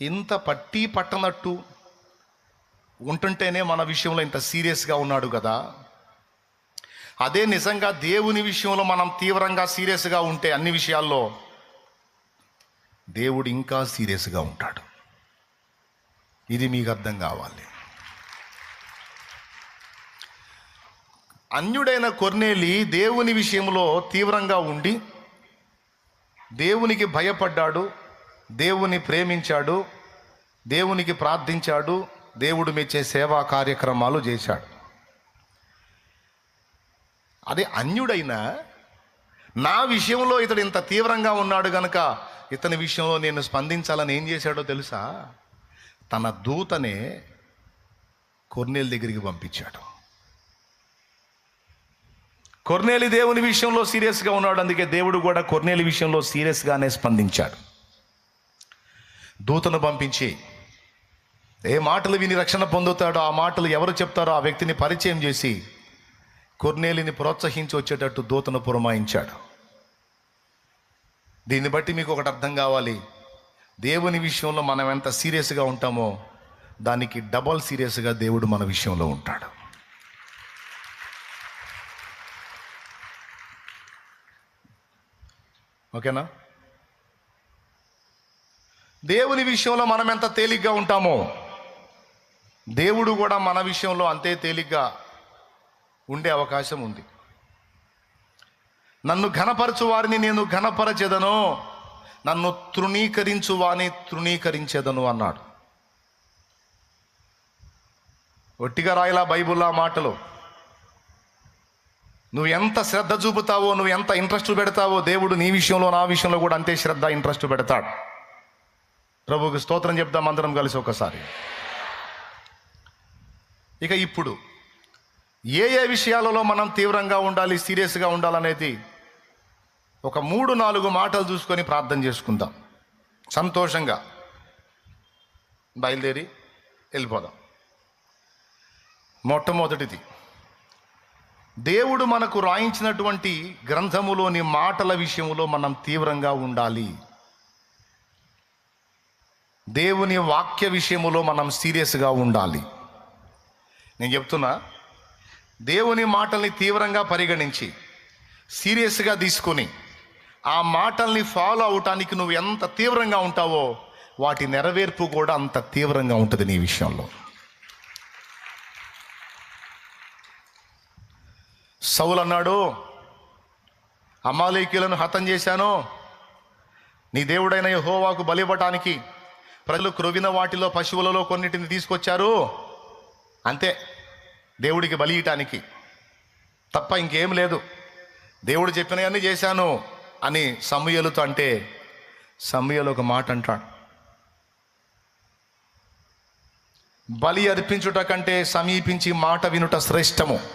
ఇంత పట్టి పట్టనట్టు ఉంటుంటేనే మన విషయంలో ఇంత సీరియస్గా ఉన్నాడు కదా. అదే నిజంగా దేవుని విషయంలో మనం తీవ్రంగా సీరియస్గా ఉంటే అన్ని విషయాల్లో దేవుడు ఇంకా సీరియస్గా ఉంటాడు. ఇది మీకు అర్థం కావాలి. అన్యుడైన కొర్నేలి దేవుని విషయంలో తీవ్రంగా ఉండి దేవునికి భయపడ్డాడు. దేవుని ప్రేమించాడు దేవునికి ప్రార్థించాడు దేవుడు మెచ్చే సేవా కార్యక్రమాలు చేశాడు. అదే అన్యుడైన నా విషయంలో ఇతడు ఇంత తీవ్రంగా ఉన్నాడు గనక ఇతని విషయంలో నేను స్పందించాలని ఏం చేశాడో తెలుసా? తన దూతనే కొర్నేలు దగ్గరికి పంపించాడు. కొర్నేలి దేవుని విషయంలో సీరియస్గా ఉన్నాడు అందుకే దేవుడు కూడా కొర్నేలి విషయంలో సీరియస్గానే స్పందించాడు. దూతను పంపించి ఏ మాటలు విని రక్షణ పొందుతాడో ఆ మాటలు ఎవరు చెప్తారో ఆ వ్యక్తిని పరిచయం చేసి కొర్నేలిని ప్రోత్సహించి వచ్చేటట్టు దూతను పురమాయించాడు. దీన్ని బట్టి మీకు ఒకటి అర్థం కావాలి. దేవుని విషయంలో మనం ఎంత సీరియస్గా ఉంటామో దానికి డబల్ సీరియస్గా దేవుడు మన విషయంలో ఉంటాడు. ఓకేనా? దేవుని విషయంలో మనం ఎంత తేలిగ్గా ఉంటామో దేవుడు కూడా మన విషయంలో అంతే తేలిగ్గా ఉండే అవకాశం ఉంది. నన్ను ఘనపరచు వారిని నేను ఘనపరచెదను నన్ను తృణీకరించు వాని తృణీకరించేదను అన్నాడు. ఒట్టిగా రాయలా బైబుల్లా మాటలు. నువ్వు ఎంత శ్రద్ధ చూపుతావో నువ్వు ఎంత ఇంట్రెస్ట్ పెడతావో దేవుడు నీ విషయంలో నా విషయంలో కూడా అంతే శ్రద్ధ ఇంట్రెస్ట్ పెడతాడు. ప్రభువుకి స్తోత్రం చెప్దాం అందరం కలిసి ఒకసారి. ఇక ఇప్పుడు ఏ ఏ విషయాలలో మనం తీవ్రంగా ఉండాలి సీరియస్గా ఉండాలనేది ఒక మూడు నాలుగు మాటలు చూసుకొని ప్రార్థన చేసుకుందాం. సంతోషంగా. బయలుదేరి వెళ్ళిపోదాం. మొట్టమొదటిది దేవుడు మనకు రాయించినటువంటి గ్రంథములోని మాటల విషయంలో మనం తీవ్రంగా ఉండాలి. దేవుని వాక్య విషయములో మనం సీరియస్గా ఉండాలి. నేను చెప్తున్నా దేవుని మాటల్ని తీవ్రంగా పరిగణించి సీరియస్గా తీసుకొని ఆ మాటల్ని ఫాలో అవటానికి నువ్వు ఎంత తీవ్రంగా ఉంటావో వాటి నెరవేర్పు కూడా అంత తీవ్రంగా ఉంటుంది నీ విషయంలో. సౌలు అన్నాడు అమాలేకీలను హతం చేశాను. నీ దేవుడైన యహోవాకు బలివ్వటానికి ప్రజలు క్రొవిన వాటిలో పశువులలో కొన్నిటిని తీసుకొచ్చారు. అంతే. దేవుడికి బలి ఇయటానికి. తప్ప ఇంకేం లేదు. దేవుడు చెప్పినవన్నీ చేశాను అని సమయలతో అంటే సమయలు ఒక మాట అంటాడు. బలి అర్పించుట కంటే సమీపించి మాట వినుట శ్రేష్టము.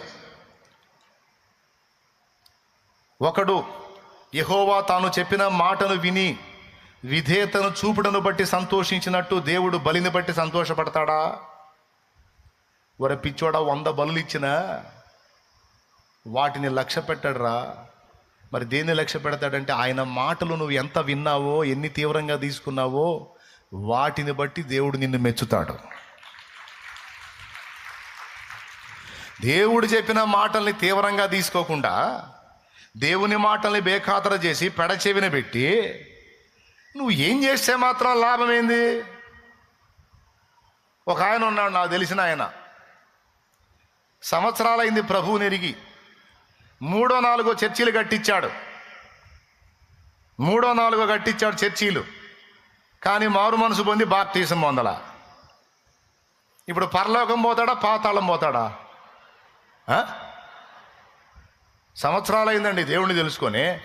ఒకడు యహోవా తాను చెప్పిన మాటను విని విధేతను చూపుడను బట్టి సంతోషించినట్టు దేవుడు బలిని బట్టి సంతోషపడతాడా? వర పిచ్చోడ వంద బలులు ఇచ్చిన? వాటిని లక్ష్య పెట్టాడురా. మరి దేన్ని లక్ష్య పెడతాడంటే ఆయన మాటలు నువ్వు ఎంత విన్నావో ఎన్ని తీవ్రంగా తీసుకున్నావో వాటిని బట్టి దేవుడు నిన్ను మెచ్చుతాడు. దేవుడు చెప్పిన మాటల్ని తీవ్రంగా తీసుకోకుండా దేవుని మాటల్ని బేఖాతర చేసి పెడచెవిన పెట్టి నువ్వు ఏం చేస్తే మాత్రం లాభం ఏంది ఒక ఆయన ఉన్నాడు నాకు తెలిసిన ఆయన. సంవత్సరాలైంది ప్రభువు నెరిగి. మూడో నాలుగో చర్చీలు కట్టించాడు. మూడో నాలుగో కట్టించాడు చర్చీలు. కానీ మారు మనసు పొంది బాప్తీసం పొందల. ఇప్పుడు పరలోకం పోతాడా పాతాళం పోతాడా? ఆ? సంవత్సరాలైందండి దేవుణ్ణి తెలుసుకొని.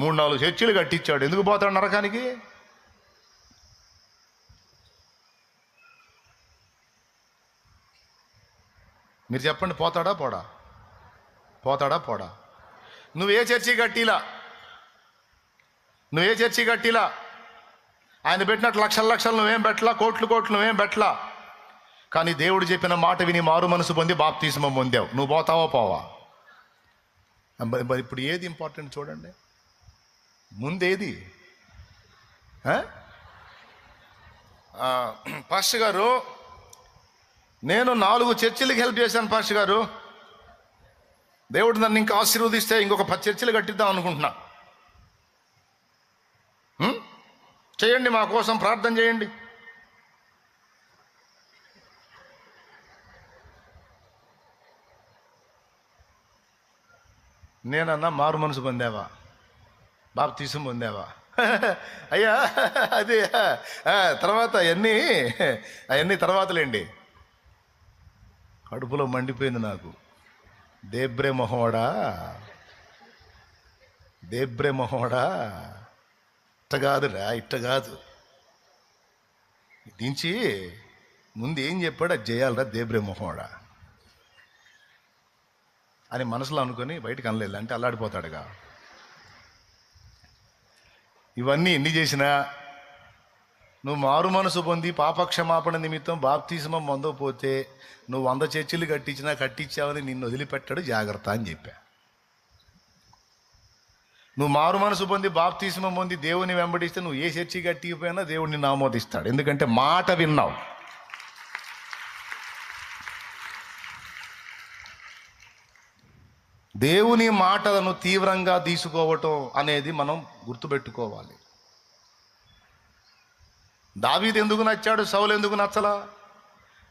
మూడు నాలుగు చర్చిలు కట్టించాడు. ఎందుకు పోతాడు నరకానికి? మీరు చెప్పండి పోతాడా పోడా? పోతాడా పోడా? నువ్వు ఏ చర్చి కట్టిలా? నువ్వు ఏ చర్చి కట్టిలా? ఆయన పెట్టినట్టు లక్షల లక్షలు నువ్వేం పెట్టలా? కోట్లు కోట్లు నువ్వేం పెట్టలా? కానీ దేవుడు చెప్పిన మాట విని మారు మనసు పొంది బాప్తీసం పొందావు. నువ్వు పోతావా పోవా? మరి ఇప్పుడు ఏది ఇంపార్టెంట్ చూడండి. ముందేది? పాస్టర్ గారు నేను నాలుగు చర్చిలకి హెల్ప్ చేశాను పాస్టర్ గారు. దేవుడు నన్ను ఇంకా ఆశీర్వదిస్తే ఇంకొక పది చర్చిలు కట్టిద్దాం అనుకుంటున్నా. చేయండి మా కోసం ప్రార్థన చేయండి. నేనన్నా మారు మనసు పొందావా? బాప్తీసం పొందావా? అయ్యా అది తర్వాత అవన్నీ అవన్నీ తర్వాతలేండి. కడుపులో మండిపోయింది నాకు. దేబ్రే మొహోడా దేబ్రే మొహోడా ఇట్ట కాదురా ఇట్ట కాదు దించి ముందు ఏం చెప్పాడు అది చేయాలరా దేబ్రే మొహోడా అని మనసులో అనుకొని బయటకు అనలేదు అంటే అల్లాడిపోతాడుగా. ఇవన్నీ ఎన్ని చేసినా నువ్వు మారు మనసు పొంది పాపక్షమాపణ నిమిత్తం బాప్తిజమం పొందకపోతే నువ్వు వంద చర్చిలు కట్టించినా కట్టించావని నిన్ను వదిలిపెట్టాడు జాగ్రత్త అని చెప్పా. నువ్వు మారు మనసు పొంది బాప్తిజమం పొంది దేవుని వెంబడిస్తే నువ్వు ఏ చర్చి కట్టిపోయినా దేవుడిని ఆమోదిస్తాడు. ఎందుకంటే మాట విన్నావు. దేవుని మాటలను తీవ్రంగా తీసుకోవటం అనేది మనం గుర్తుపెట్టుకోవాలి. దావీదు ఎందుకు నచ్చాడు? సౌలు ఎందుకు నచ్చలా?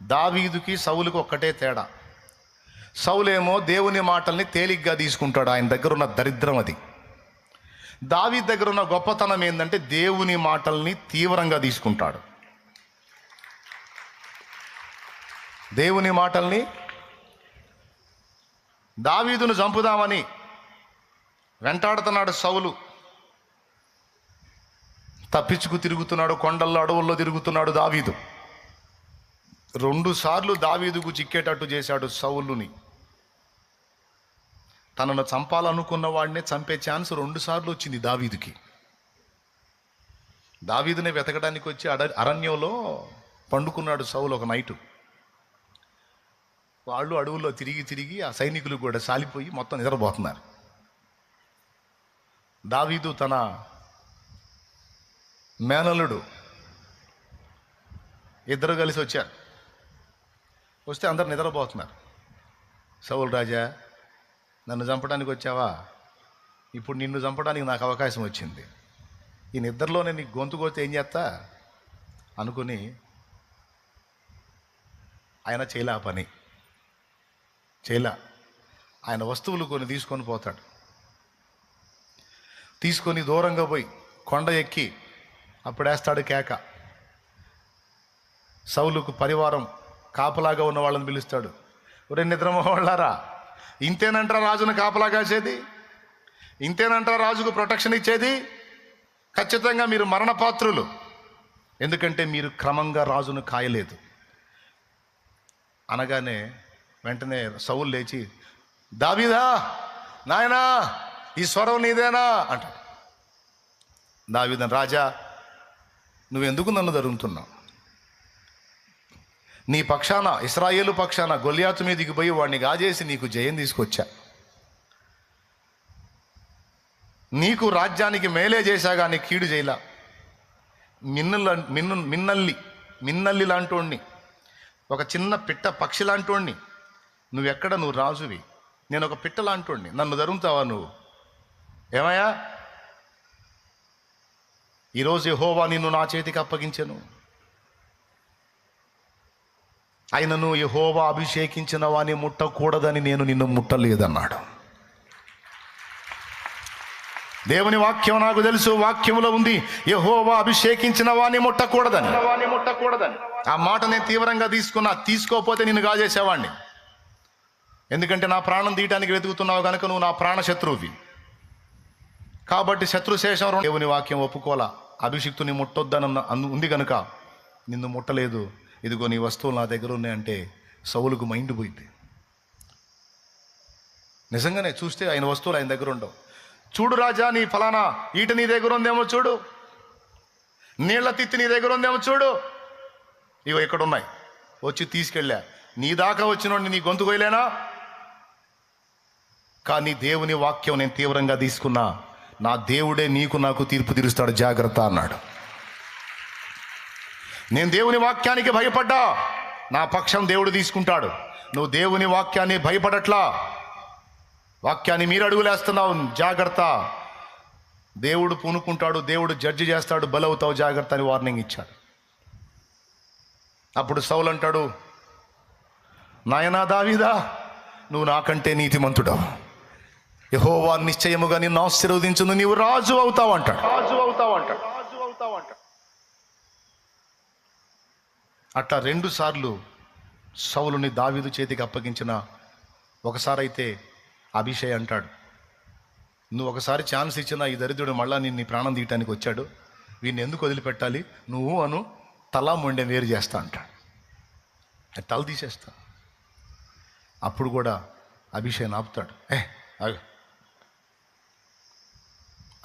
దావీదుకి సౌలుకి ఒక్కటే తేడా. సౌలేమో దేవుని మాటల్ని తేలిగ్గా తీసుకుంటాడు ఆయన దగ్గర ఉన్న దరిద్రం అది. దావీ దగ్గర ఉన్న గొప్పతనం ఏంటంటే దేవుని మాటల్ని తీవ్రంగా తీసుకుంటాడు. దేవుని మాటల్ని దావీదును చంపుదామని వెంటాడుతున్నాడు సౌలు. తప్పించుకు తిరుగుతున్నాడు కొండల్లో అడవుల్లో తిరుగుతున్నాడు దావీదు. రెండు సార్లు దావీదుకు చిక్కేటట్టు చేశాడు సౌలుని. తనను చంపాలనుకున్న వాడినే చంపే ఛాన్స్ రెండు సార్లు వచ్చింది దావీదుకి. దావీదుని వెతకడానికి వచ్చి అడ అరణ్యంలో పండుకున్నాడు సౌలు ఒక నైటు. వాళ్ళు అడవుల్లో తిరిగి తిరిగి ఆ సైనికులు కూడా సాలిపోయి మొత్తం నిద్రపోతున్నారు. దావీదు తన మేనలుడు ఇద్దరు కలిసి వచ్చారు. వస్తే అందరు నిద్రపోతున్నారు. సౌలు రాజా నన్ను చంపడానికి వచ్చావా? ఇప్పుడు నిన్ను చంపడానికి నాకు అవకాశం వచ్చింది. ఈ నిద్రలోనే నీకు గొంతు కోతే ఏం చేస్తా? అనుకుని ఆయన చేయలే ఆ పని. చేయలే ఆయన వస్తువులు కొన్ని తీసుకొని పోతాడు. తీసుకొని దూరంగా పోయి కొండ ఎక్కి అప్పుడేస్తాడు కేక. సౌలుకు పరివారం కాపలాగా ఉన్న వాళ్ళని పిలుస్తాడు. ఒరే నిద్రమోహళ్ళారా? ఇంతేనంటారా రాజును కాపలా కాసేది ఇంతేనంటారా రాజుకు ప్రొటెక్షన్ ఇచ్చేది? ఖచ్చితంగా మీరు మరణపాత్రులు. ఎందుకంటే మీరు క్రమంగా రాజును కాయలేదు. అనగానే వెంటనే సౌలు లేచి దావీదా నాయనా ఈ స్వరం నీదేనా? అంటాడు. దావీదన్ రాజా నువ్వెందుకు నన్ను జరుగుతున్నావు నీ పక్షాన ఇస్రాయేలు పక్షాన గొలియాతు మీదకి పోయి వాడిని గాజేసి నీకు జయం తీసుకొచ్చా? నీకు రాజ్యానికి మేలే చేశా కానీ కీడు చేయలా? మిన్నుల మిన్ను మిన్నల్లి మిన్నల్లి లాంటోడిని ఒక చిన్న పిట్ట పక్షి లాంటోడిని నువ్వెక్కడ? నువ్వు రాజువి. నేను ఒక పిట్ట లాంటోడిని నన్ను ధరుముతావా నువ్వు? ఏమయ్యా? ఈరోజు యెహోవా నిన్ను నా చేతికి అప్పగించెను. ఆయనను యెహోవా అభిషేకించిన వాని ముట్టకూడదని నేను నిన్ను ముట్టలేదన్నాడు. దేవుని వాక్యం నాకు తెలుసు వాక్యములో ఉంది. యెహోవా అభిషేకించిన వాని ముట్టకూడదని. ముట్టకూడదని. ఆ మాట నేను తీవ్రంగా తీసుకున్నా. తీసుకోకపోతే నిన్ను గాజేసేవాడిని ఎందుకంటే నా ప్రాణం తీయటానికి వెతుకుతున్నావు కనుక నువ్వు నా ప్రాణ శత్రువువి. కాబట్టి శత్రుశేషం దేవుని వాక్యం ఒప్పుకోలా అభిషిక్తుని ముట్టొద్దన ఉంది కనుక నిన్ను ముట్టలేదు. ఇదిగో నీ వస్తువులు నా దగ్గర ఉన్నాయంటే సౌలుకు మైండ్ పోయింది. నిజంగానే చూస్తే ఆయన వస్తువులు ఆయన దగ్గర ఉండవు. చూడు రాజా నీ ఫలానా ఈట నీ దగ్గర ఉందేమో చూడు. నీళ్ళ తిత్తి నీ దగ్గర ఉందేమో చూడు. ఇవి ఇక్కడ ఉన్నాయి వచ్చి తీసుకెళ్ళా. నీ దాకా వచ్చినోడిని నీ గొంతు కొయ్యలేనా? కానీ దేవుని వాక్యం నేను తీవ్రంగా తీసుకున్నా నా దేవుడే నీకు నాకు తీర్పు తీరుస్తాడు జాగ్రత్త అన్నాడు. నేను దేవుని వాక్యానికి భయపడ్డా నా పక్షం దేవుడు తీసుకుంటాడు. నువ్వు దేవుని వాక్యాన్ని భయపడట్లా? వాక్యాన్ని మీరు అడుగులేస్తున్నావు జాగ్రత్త. దేవుడు పూనుకుంటాడు దేవుడు జడ్జి చేస్తాడు బలవుతావు జాగ్రత్త అని వార్నింగ్ ఇచ్చాడు. అప్పుడు సౌలు అంటాడు నాయనా దావీదా నువ్వు నాకంటే నీతిమంతుడా యహోవా నిశ్చయముగా నిన్ను ఆశీర్వదించును నీవు రాజు అవుతావు అంటాడు రాజు అవుతావు అంటాడు రాజు అవుతావు అంటాడు అట్లా రెండు సార్లు సౌలుని దావీదు చేతికి అప్పగించిన ఒకసారి అయితే అభిషేక్ అంటాడు. నువ్వు ఒకసారి ఛాన్స్ ఇచ్చిన ఈ దరిద్రుడు మళ్ళా నిన్ను ప్రాణం తీయటానికి వచ్చాడు. వీడిని ఎందుకు వదిలిపెట్టాలి? నువ్వు అను తలా మొండె వేరు చేస్తా అంటాడు. తల తీసేస్తా. అప్పుడు కూడా అభిషేక్ ఆపుతాడు. ఏ.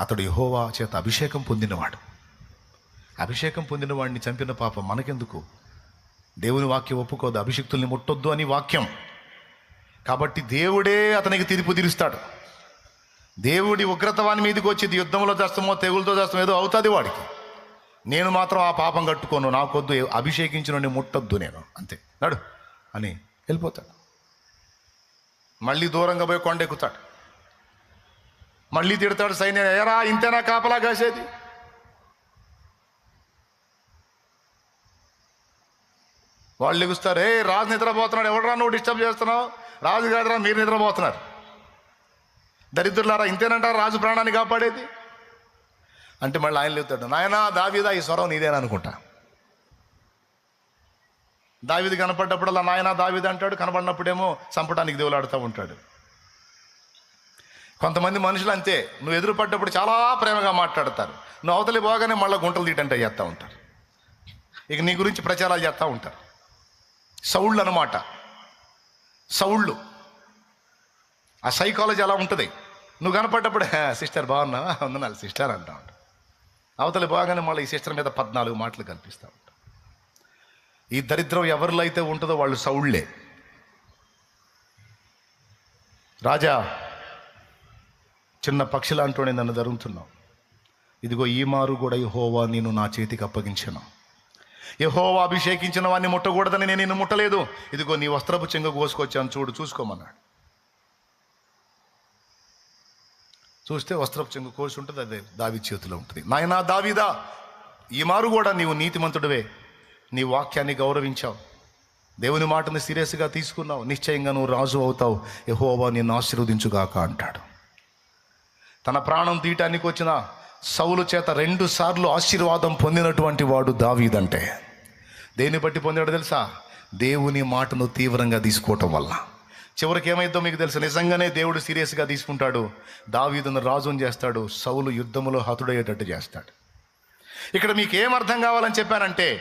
అతడు యహోవా చేత అభిషేకం పొందినవాడు. అభిషేకం పొందిన వాడిని చంపిన పాపం మనకెందుకు? దేవుని వాక్యం ఒప్పుకోదు అభిషక్తుల్ని ముట్టొద్దు అని వాక్యం. కాబట్టి దేవుడే అతనికి తీర్పు తీరుస్తాడు. దేవుడి ఉగ్రతవాని మీదకి వచ్చేది యుద్ధంలో చేస్తామో తెగులతో చేస్తామో ఏదో అవుతుంది వాడికి. నేను మాత్రం ఆ పాపం కట్టుకోను నాకొద్దు అభిషేకించిన ముట్టొద్దు నేను. అంతే. నడు. అని వెళ్ళిపోతాడు. మళ్ళీ దూరంగా పోయి కొండెక్కుతాడు మళ్ళీ తిడతాడు సైన్యం ఎరా ఇంతేనా కాపలా కాసేది? వాళ్ళు లెగుస్తారు ఏ రాజు నిద్రపోతున్నాడు ఎవడరా నువ్వు డిస్టర్బ్ చేస్తున్నావు? రాజు కాదురా మీరు నిద్రపోతున్నారు. దరిద్రులారా ఇంతేనంటారా రాజు ప్రాణాన్ని కాపాడేది? అంటే మళ్ళీ ఆయన లేపుతాడు నాయనా దావీదా ఈ స్వరం నీదేనా అనుకుంటా. దావీది కనపడ్డప్పుడల్లా నాయనా దావీది అంటాడు కనపడినప్పుడేమో చంపడానికి దేవులాడుతూ ఉంటాడు. కొంతమంది మనుషులు అంతే. నువ్వు ఎదురుపడ్డప్పుడు చాలా ప్రేమగా మాట్లాడతారు. నువ్వు అవతలి పోగానే మళ్ళీ గుంటలు తీయటంటే చేస్తూ ఉంటారు. ఇక నీ గురించి ప్రచారాలు చేస్తూ ఉంటారు. సౌళ్ళు అనమాట సౌళ్ళు. ఆ సైకాలజీ అలా ఉంటుంది. నువ్వు కనపడ్డప్పుడు సిస్టర్ బాగున్నా? వందనాలు సిస్టర్ అంటా ఉంటా అవతలి బాగానే మళ్ళీ ఈ సిస్టర్ మీద పద్నాలుగు మాటలు కల్పిస్తూ ఉంటా ఈ దరిద్రం ఎవరిలో అయితే ఉంటుందో వాళ్ళు సౌళ్ళే. రాజా చిన్న పక్షి లాంటి నన్ను ధరుతున్నావు. ఇదిగో ఈ మారు కూడా యహోవా నేను నా చేతికి అప్పగించాను. యహోవా అభిషేకించిన వాడిని ముట్టకూడదని నేను నిన్ను ముట్టలేదు. ఇదిగో నీ వస్త్రపు చెంగ కోసుకొచ్చాను చూడు చూసుకోమన్నాడు. చూస్తే వస్త్రపు చెంగు కోసి ఉంటుంది అదే దావి చేతిలో ఉంటుంది. నాయనా దావిదా ఈ మారు కూడా నీవు నీతిమంతుడివే. నీ వాక్యాన్ని గౌరవించావు. దేవుని మాటని సీరియస్గా తీసుకున్నావు. నిశ్చయంగా నువ్వు రాజు అవుతావు. యహోవా నిన్ను ఆశీర్వదించుగాక అంటాడు. తన ప్రాణం తీయటానికి వచ్చిన సౌలు చేత రెండు సార్లు ఆశీర్వాదం పొందినటువంటి వాడు దావీదంటే. దేన్ని బట్టి పొందాడు తెలుసా? దేవుని మాటను తీవ్రంగా తీసుకోవటం వల్ల. చివరికి ఏమైందో మీకు తెలుసు. నిజంగానే దేవుడు సీరియస్గా తీసుకుంటాడు. దావీదును రాజును చేస్తాడు. సౌలు యుద్ధములో హతుడయ్యేటట్టు చేస్తాడు. ఇక్కడ మీకు ఏం అర్థం కావాలని చెప్పానంటే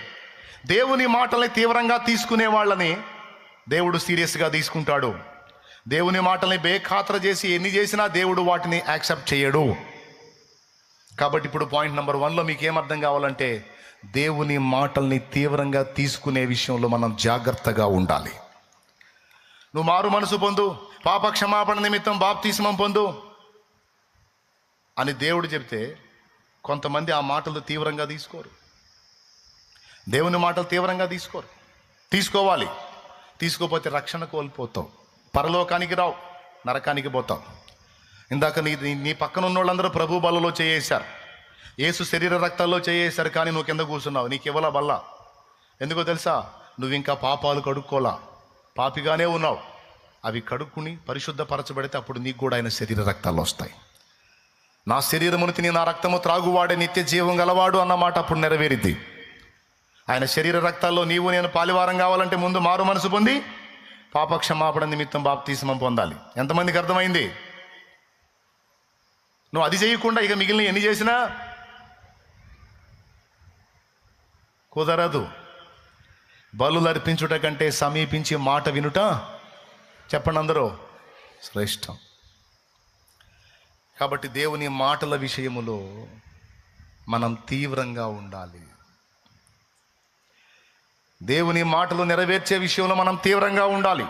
దేవుని మాటల్ని తీవ్రంగా తీసుకునే వాళ్ళని దేవుడు సీరియస్గా తీసుకుంటాడు. దేవుని మాటల్ని బేఖాతర చేసి ఎన్ని చేసినా దేవుడు వాటిని యాక్సెప్ట్ చేయడు. కాబట్టి ఇప్పుడు పాయింట్ నెంబర్ వన్లో మీకు ఏం అర్థం కావాలంటే దేవుని మాటల్ని తీవ్రంగా తీసుకునే విషయంలో మనం జాగ్రత్తగా ఉండాలి. నువ్వు మారు మనసు పొందు పాప క్షమాపణ నిమిత్తం బాప్తీసమం పొందు అని దేవుడు చెప్తే కొంతమంది ఆ మాటలు తీవ్రంగా తీసుకోరు. దేవుని మాటలు తీవ్రంగా తీసుకోరు. తీసుకోవాలి. తీసుకోపోతే రక్షణ కోల్పోతావు పరలోకానికి రావు నరకానికి పోతావు. ఇందాక నీ నీ- పక్కన ఉన్న వాళ్ళందరూ ప్రభు బలలో చేయేశారు. ఏసు శరీర రక్తాల్లో చేయేశారు కానీ నువ్వు కింద కూర్చున్నావు. నీకు ఇవ్వాల బల్ల? ఎందుకో తెలుసా? నువ్వు ఇంకా పాపాలు కడుక్కోలా. పాపిగానే ఉన్నావు. అవి కడుక్కుని పరిశుద్ధపరచబడితే అప్పుడు నీకు కూడా ఆయన శరీర రక్తాలు వస్తాయి. నా శరీరమును తిని నా రక్తము త్రాగువాడే నిత్య జీవం గలవాడు అన్నమాట అప్పుడు నెరవేరిద్ది. ఆయన శరీర రక్తాల్లో నీవు నేను పాలివారం కావాలంటే ముందు మారు మనసు పొంది పాపక్షమాపణ నిమిత్తం బాప్తీసమం పొందాలి. ఎంతమందికి అర్థమైంది? నువ్వు అది చేయకుండా ఇక మిగిలిన ఎన్ని చేసినా కుదరదు. బలులు అర్పించుట కంటే సమీపించి మాట వినుట చెప్పండి అందరూ శ్రేష్టం. కాబట్టి దేవుని మాటల విషయములో మనం తీవ్రంగా ఉండాలి. దేవుని మాటలు నెరవేర్చే విషయంలో మనం తీవ్రంగా ఉండాలి.